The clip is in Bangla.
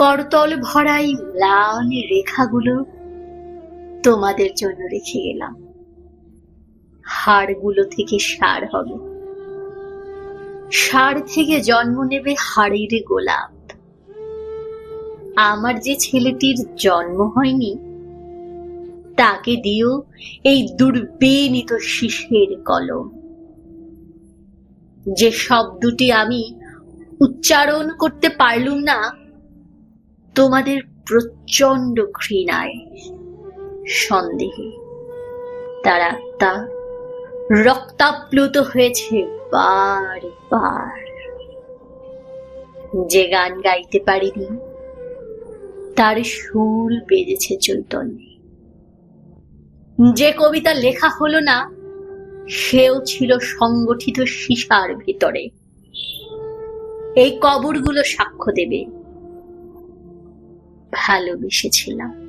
করতল ভরাই ম্লান রেখাগুলো তোমাদের জন্য রেখে গেলাম হাড়গুলো থেকে সার হবে। সার থেকে জন্ম নেবে হাড়ের গোলাপ। আমার যে ছেলেটির জন্ম হয়নি, তাকে দিও এই দুর্বেনিত শিশের কলম। যে শব্দটি আমি উচ্চারণ করতে পারলুম না তোমাদের প্রচণ্ড ঘৃণায় সন্দেহে। তার আত্মা রক্তাপ্লুত হয়েছে বার বার। যে গান গাইতে পারিনি, তার সুর বেজেছে চৈতন্যে। যে কবিতা লেখা হলো না, সেও ছিল সংগঠিত সীসার ভিতরে। এই কবরগুলো সাক্ষ্য দেবে। ভালোবেসেছিলাম।